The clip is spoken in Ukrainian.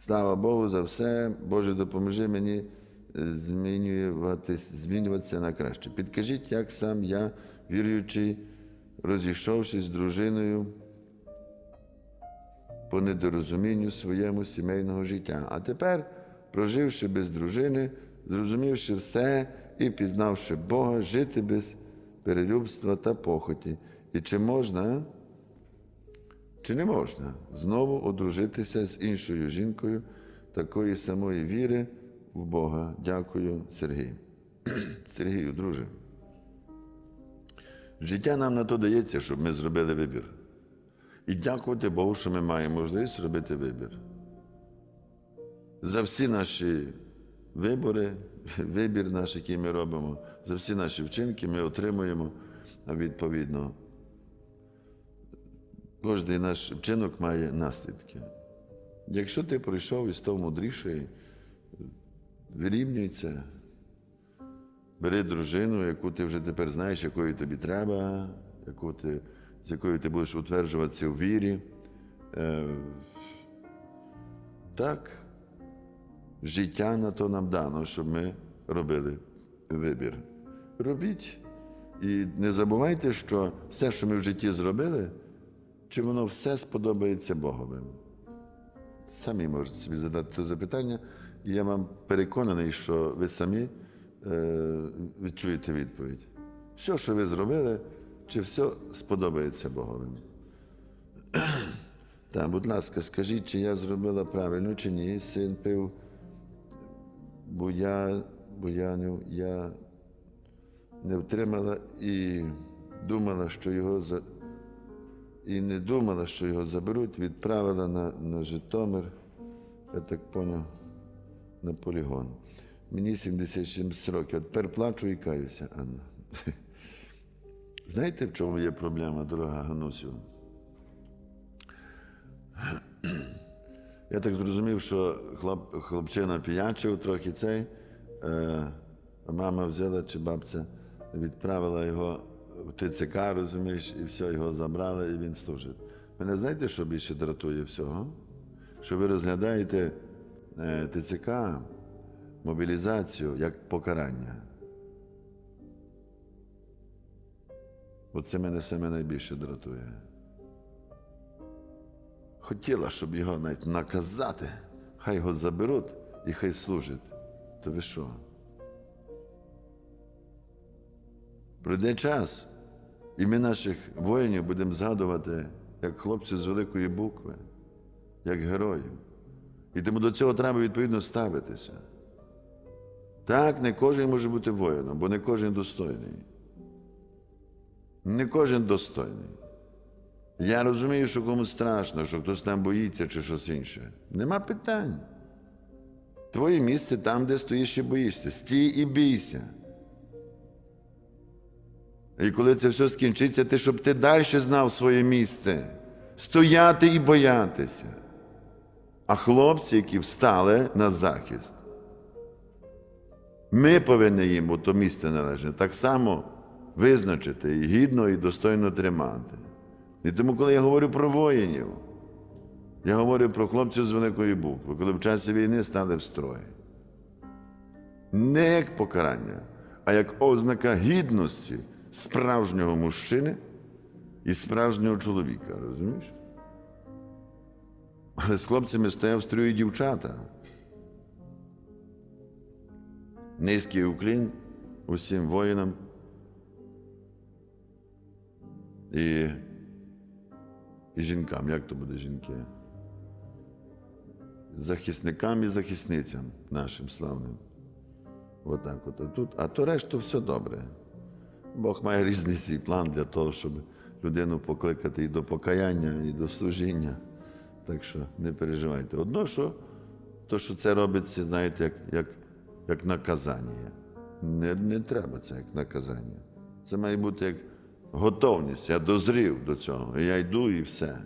Слава Богу за все. Боже, допоможи мені е, змінюватися на краще. Підкажіть, як сам я, віруючий, розійшовшись з дружиною по недорозумінню своєму сімейного життя. А тепер, проживши без дружини, зрозумівши все і пізнавши Бога, жити без перелюбства та похоті. І чи можна, чи не можна знову одружитися з іншою жінкою такої самої віри в Бога? Дякую, Сергій. Сергію, друже. Життя нам на то дається, щоб ми зробили вибір. І дякувати Богу, що ми маємо можливість робити вибір. За всі наші вибори, вибір наш, який ми робимо, за всі наші вчинки ми отримуємо відповідно. Кожен наш вчинок має наслідки. Якщо ти пройшов і став мудріший, вирівнюється, бери дружину, яку ти вже тепер знаєш, якою тобі треба, яку ти, з якою ти будеш утверджуватися у вірі. Е, так, життя на то нам дано, щоб ми робили вибір. Робіть. І не забувайте, що все, що ми в житті зробили, чи воно все сподобається Богові. Самі можете собі задати це запитання, і я вам переконаний, що ви самі е, відчуєте відповідь. Все, що ви зробили, чи все сподобається Богові. Так, будь ласка, скажіть, чи я зробила правильно, чи ні. Син пив буя, буяню, я не втримала і думала, що його. І не думала, що його заберуть, відправила на, на Житомир, я так поняв, на полігон. Мені 77 років. А тепер плачу і каюся, Анна. Знаєте, в чому є проблема, дорога Ганусю? Я так зрозумів, що хлоп, хлопчина піячив трохи цей, е, а мама взяла чи бабця відправила його ТЦК, розумієш, і все, його забрали, і він служить. Мене знаєте, що більше дратує всього? Що ви розглядаєте е, ТЦК, мобілізацію як покарання. Оце мене саме найбільше дратує. Хотіла, щоб його навіть наказати, хай його заберуть і хай служить. То ви що? Пройде час, і ми наших воїнів будемо згадувати як хлопців з великої букви, як героїв. І тому до цього треба відповідно ставитися. Так, не кожен може бути воїном, бо не кожен достойний. Не кожен достойний. Я розумію, що комусь страшно, що хтось там боїться чи щось інше. Нема питань. Твоє місце там, де стоїш і боїшся. Стій і бійся. І коли це все скінчиться, ти щоб ти далі знав своє місце, стояти і боятися. А хлопці, які встали на захист, ми повинні їм у то місце належне так само визначити і гідно і достойно тримати. І тому, коли я говорю про воїнів, я говорю про хлопців з великої букви, коли в часі війни стали в строї. Не як покарання, а як ознака гідності справжнього мужчини і справжнього чоловіка, розумієш? Але з хлопцями стояв строю дівчата. Низький уклін усім воїнам. І, і жінкам, як то буде жінки? Захисникам і захисницям нашим славним. Отак от. Тут, а то решту все добре. Бог має різний свій план для того, щоб людину покликати і до покаяння, і до служіння. Так що не переживайте. Одно, що то, що це робиться, знаєте, як, як, як наказання. Не, не треба це як наказання. Це має бути як готовність. Я дозрів до цього. Я йду і все.